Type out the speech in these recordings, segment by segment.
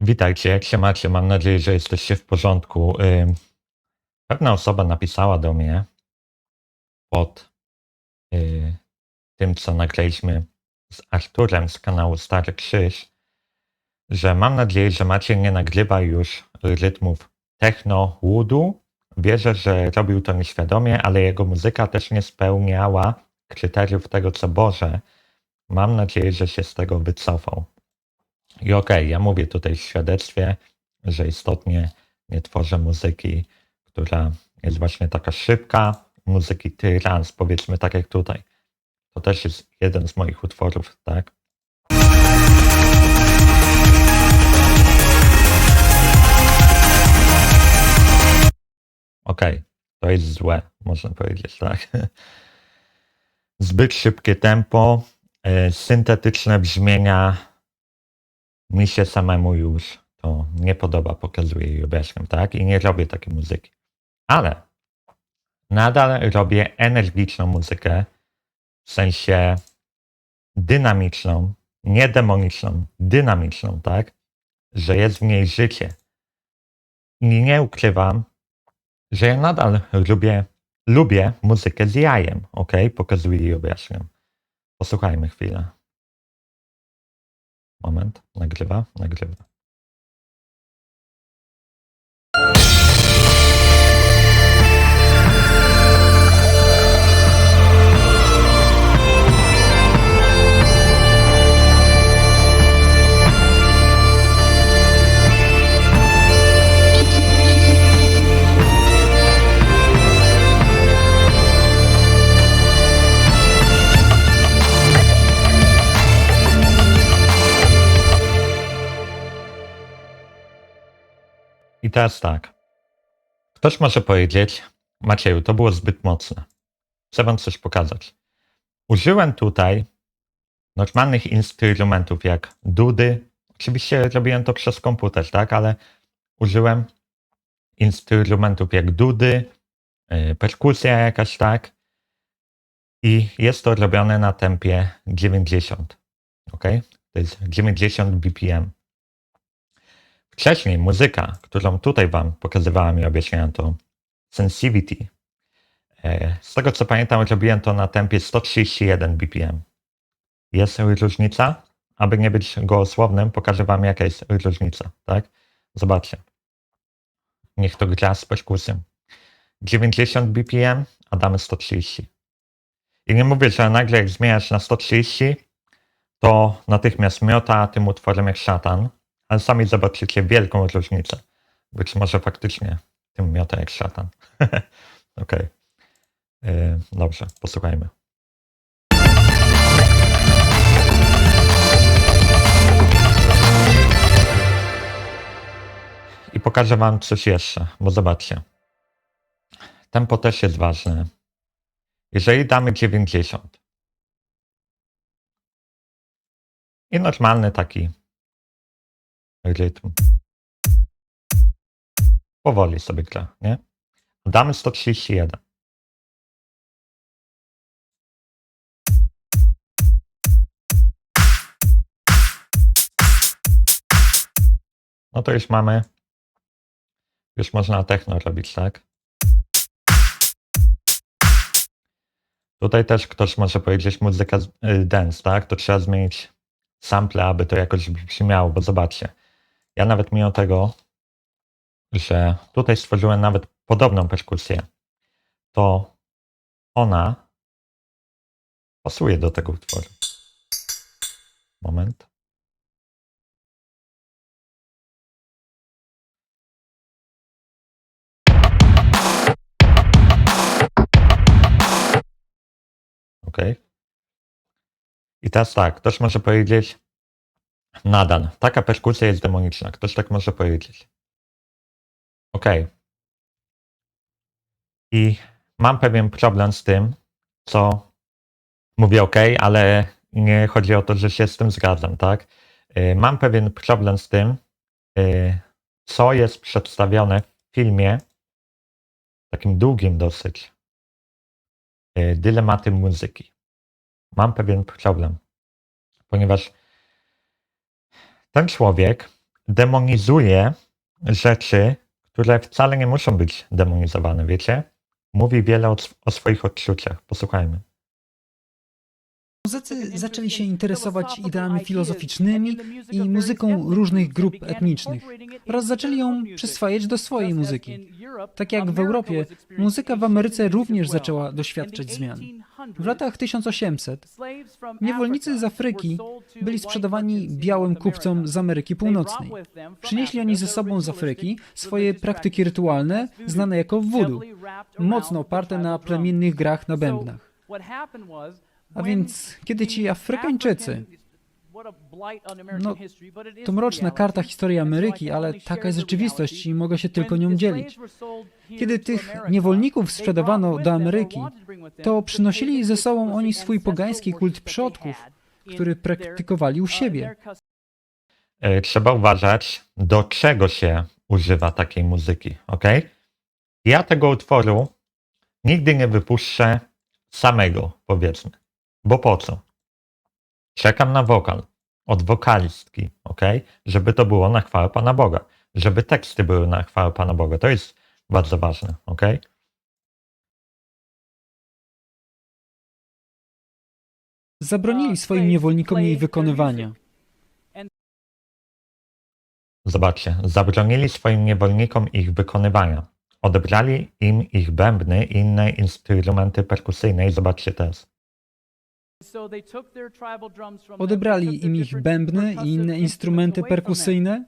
Witajcie, jak się macie? Mam nadzieję, że jesteście w porządku. Pewna osoba napisała do mnie pod y, tym, co nagraliśmy z Arturem z kanału Stary Krzyż, że mam nadzieję, że Maciej nie nagrywa już rytmów techno woodu. Wierzę, że robił to nieświadomie, ale jego muzyka też nie spełniała kryteriów tego, co Boże. Mam nadzieję, że się z tego wycofał. I okej, ja mówię tutaj w świadectwie, że istotnie nie tworzę muzyki, która jest właśnie taka szybka, muzyki trans, powiedzmy tak jak tutaj. To też jest jeden z moich utworów, tak? Okej, to jest złe, można powiedzieć, tak? Zbyt szybkie tempo, e, syntetyczne brzmienia, mi się samemu już to nie podoba, pokazuję i objaśniam, tak? I nie robię takiej muzyki. Ale nadal robię energiczną muzykę, w sensie dynamiczną, nie demoniczną, dynamiczną, tak? Że jest w niej życie. I nie ukrywam, że ja nadal lubię, lubię muzykę z jajem, ok? Pokazuję i objaśniam. Posłuchajmy chwilę. Moment, nagrywa, nagrywa. Teraz tak. Ktoś może powiedzieć, Macieju, to było zbyt mocne. Chcę wam coś pokazać. Użyłem tutaj normalnych instrumentów jak dudy. Oczywiście robiłem to przez komputer, tak, ale użyłem instrumentów jak dudy, yy, perkusja jakaś, tak. I jest to robione na tempie 90. Ok? To jest 90 BPM. Wcześniej muzyka, którą tutaj Wam pokazywałem i objaśniałem, to Sensivity. E, Z tego co pamiętam, robiłem to na tempie 131 BPM. Jest różnica? Aby nie być gołosłownym, pokażę Wam jaka jest różnica, tak? Zobaczcie. Niech to gra z perkusją. 90 BPM, a damy 130. I nie mówię, że nagle jak zmieniasz na 130, to natychmiast miota tym utworem jak szatan, ale sami zobaczycie wielką różnicę. Być może faktycznie tym miota jak szatan. Okej. Yy, Dobrze, posłuchajmy. I pokażę Wam coś jeszcze, bo zobaczcie. Tempo też jest ważne. Jeżeli damy 90 i normalny taki rytm. Powoli sobie gra, nie? Damy 131. No to już mamy, już można techno robić, tak? Tutaj też ktoś może powiedzieć muzyka y, dance, tak? To trzeba zmienić sample, aby to jakoś brzmiało, bo zobaczcie. Ja nawet mimo tego, że tutaj stworzyłem nawet podobną perkusję, to ona pasuje do tego utworu. Moment. Ok. I teraz tak, ktoś może powiedzieć, nadal, taka perkusja jest demoniczna. Ktoś tak może powiedzieć. Ok. I mam pewien problem z tym, co mówię ok, ale nie chodzi o to, że się z tym zgadzam, tak? Y, Mam pewien problem z tym, y, co jest przedstawione w filmie, takim długim dosyć, y, dylematy muzyki. Mam pewien problem, ponieważ ten człowiek demonizuje rzeczy, które wcale nie muszą być demonizowane, wiecie? Mówi wiele o, o swoich odczuciach. Posłuchajmy. Muzycy zaczęli się interesować ideami filozoficznymi i muzyką różnych grup etnicznych oraz zaczęli ją przyswajać do swojej muzyki. Tak jak w Europie, muzyka w Ameryce również zaczęła doświadczać zmian. W latach 1800 niewolnicy z Afryki byli sprzedawani białym kupcom z Ameryki Północnej. Przynieśli oni ze sobą z Afryki swoje praktyki rytualne, znane jako voodoo, mocno oparte na plemiennych grach na bębnach. A więc, kiedy ci Afrykańczycy, no, to mroczna karta historii Ameryki, ale taka jest rzeczywistość i mogę się tylko nią dzielić. Kiedy tych niewolników sprzedawano do Ameryki, to przynosili ze sobą oni swój pogański kult przodków, który praktykowali u siebie. E, Trzeba uważać, do czego się używa takiej muzyki, ok? Ja tego utworu nigdy nie wypuszczę samego, powiedzmy. Bo po co? Czekam na wokal od wokalistki, ok? Żeby to było na chwałę Pana Boga. Żeby teksty były na chwałę Pana Boga. To jest bardzo ważne, ok? Zabronili swoim niewolnikom jej wykonywania. Zobaczcie, zabronili swoim niewolnikom ich wykonywania. Odebrali im ich bębny i inne instrumenty perkusyjne i zobaczcie teraz. Odebrali im ich bębny i inne instrumenty perkusyjne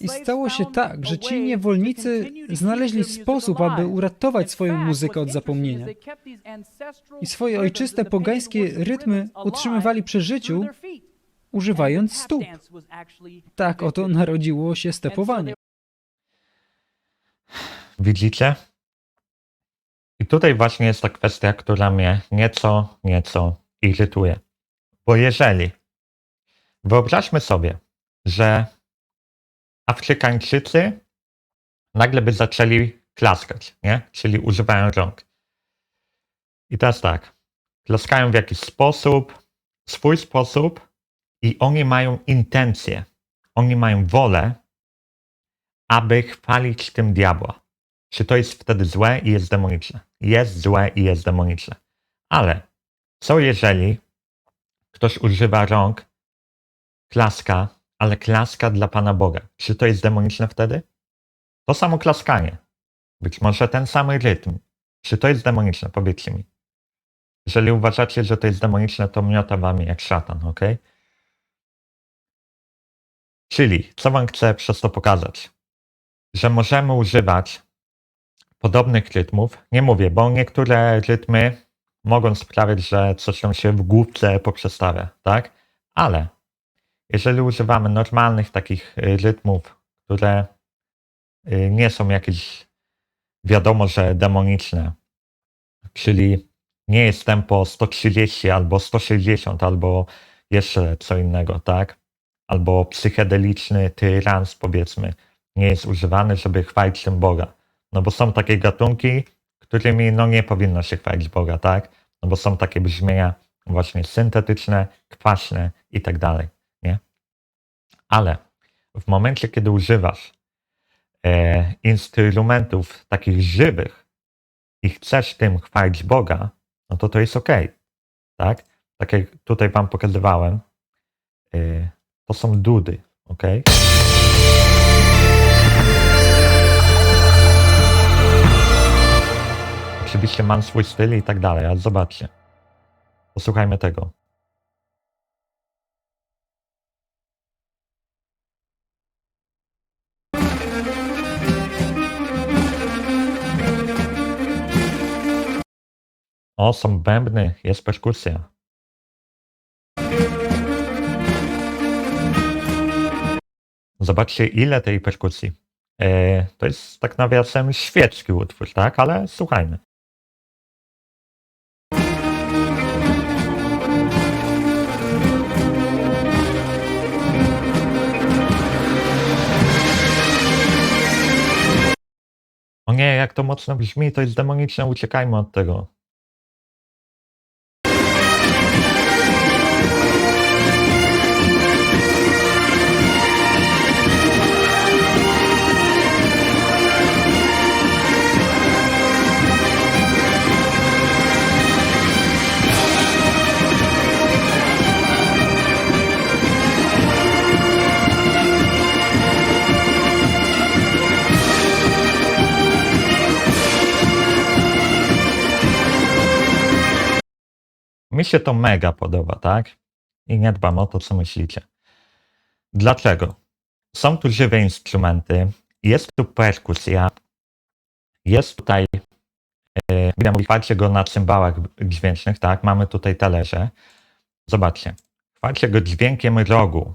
i stało się tak, że ci niewolnicy znaleźli sposób, aby uratować swoją muzykę od zapomnienia. I swoje ojczyste pogańskie rytmy utrzymywali przy życiu, używając stóp. Tak oto narodziło się stepowanie. Widzicie? I tutaj właśnie jest ta kwestia, która mnie nieco, nieco irytuje. Bo jeżeli wyobraźmy sobie, że Afrykańczycy nagle by zaczęli klaskać, nie? Czyli używają rąk. I teraz tak, klaskają w jakiś sposób, swój sposób i oni mają intencję, oni mają wolę, aby chwalić tym diabła. Czy to jest wtedy złe i jest demoniczne? Jest złe i jest demoniczne. Ale co jeżeli ktoś używa rąk, klaska, ale klaska dla Pana Boga? Czy to jest demoniczne wtedy? To samo klaskanie. Być może ten sam rytm. Czy to jest demoniczne? Powiedzcie mi. Jeżeli uważacie, że to jest demoniczne, to miota wami jak szatan, ok? Czyli, co wam chcę przez to pokazać? Że możemy używać podobnych rytmów. Nie mówię, bo niektóre rytmy mogą sprawiać, że coś tam się w główce poprzestawia, tak? Ale jeżeli używamy normalnych takich y, rytmów, które y, nie są jakieś wiadomo, że demoniczne, czyli nie jest tempo 130 albo 160 albo jeszcze co innego, tak? Albo psychedeliczny trans powiedzmy nie jest używany, żeby chwalić tym Boga. No bo są takie gatunki, którymi no nie powinno się chwalić Boga, tak? No bo są takie brzmienia właśnie syntetyczne, kwaśne i tak dalej, nie? Ale w momencie, kiedy używasz e, instrumentów takich żywych i chcesz tym chwalić Boga, no to to jest ok, tak? Tak jak tutaj wam pokazywałem, e, to są dudy, ok? Oczywiście mam swój styl i tak dalej, ale zobaczcie. Posłuchajmy tego. O, są bębny, jest perkusja. Zobaczcie, ile tej perkusji. E, to jest tak nawiasem świecki utwór, tak? Ale słuchajmy. O nie, jak to mocno brzmi, to jest demoniczne, uciekajmy od tego. Mi się to mega podoba, tak? I nie dbam o to, co myślicie. Dlaczego? Są tu żywe instrumenty, jest tu perkusja, jest tutaj, yy, chwalcie go na cymbałach dźwięcznych, tak? Mamy tutaj talerze. Zobaczcie, chwalcie go dźwiękiem rogu.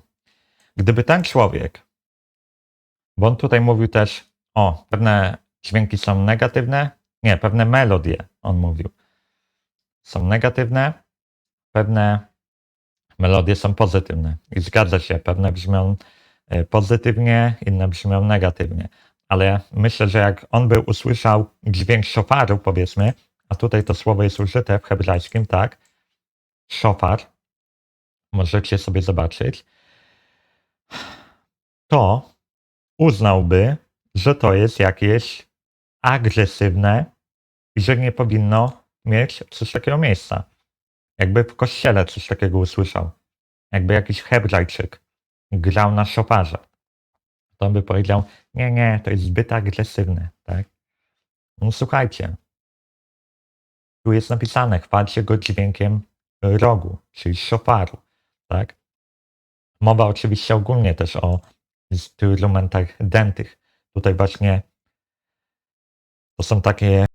Gdyby ten człowiek, bo on tutaj mówił też, o, pewne dźwięki są negatywne, nie, pewne melodie, on mówił, są negatywne, pewne melodie są pozytywne. I zgadza się, pewne brzmią e, pozytywnie, inne brzmią negatywnie. Ale myślę, że jak on by usłyszał dźwięk szofaru, powiedzmy, a tutaj to słowo jest użyte w hebrajskim, tak? Szofar. Możecie sobie zobaczyć. To uznałby, że to jest jakieś agresywne i że nie powinno mieć coś takiego miejsca. Jakby w kościele coś takiego usłyszał. Jakby jakiś Hebrajczyk grał na szoparze. To by powiedział, nie, nie, to jest zbyt agresywne, tak? No słuchajcie. Tu jest napisane, chwalcie go dźwiękiem rogu, czyli szofaru, tak? Mowa oczywiście ogólnie też o instrumentach dętych. Tutaj właśnie to są takie,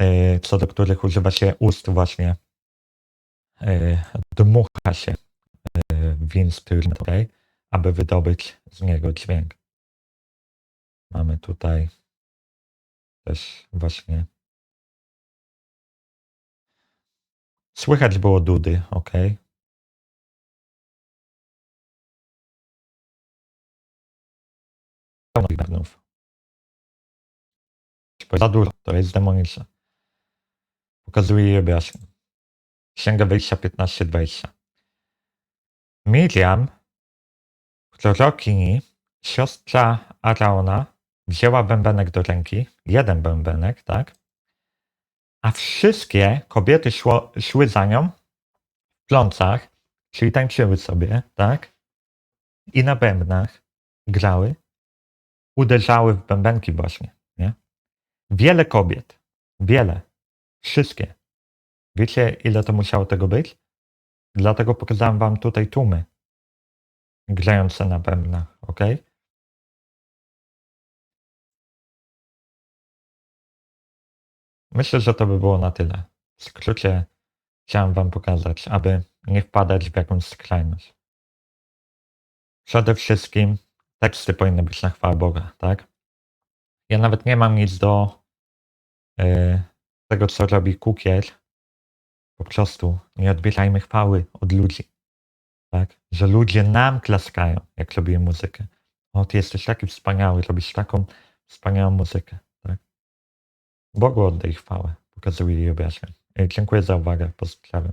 y, co do których używa się ust właśnie. Y, Dmucha się w instrument, okej, aby wydobyć z niego dźwięk. Mamy tutaj też właśnie. Słychać było dudy, ok. Za dużo, to jest demoniczne. Pokazuje je objaśnię. Księga wyjścia 15-20. Miriam, prorokini, siostra Araona, wzięła bębenek do ręki, jeden bębenek, tak? A wszystkie kobiety szło, szły za nią w plącach, czyli tańczyły sobie, tak? I na bębnach grały, uderzały w bębenki właśnie, nie? Wiele kobiet, wiele, wszystkie. Wiecie, ile to musiało tego być? Dlatego pokazałem wam tutaj tłumy grające na bębnach, ok? Myślę, że to by było na tyle. W skrócie chciałem wam pokazać, aby nie wpadać w jakąś skrajność. Przede wszystkim teksty powinny być na chwałę Boga, tak? Ja nawet nie mam nic do y, tego, co robi kukier. Po prostu nie odbierajmy chwały od ludzi. Tak? Że ludzie nam klaskają, jak robimy muzykę. O, ty jesteś taki wspaniały, robisz taką wspaniałą muzykę. Tak? Bogu oddaj chwałę, pokazuje jej objaśnień. Y, Dziękuję za uwagę, pozdrawiam.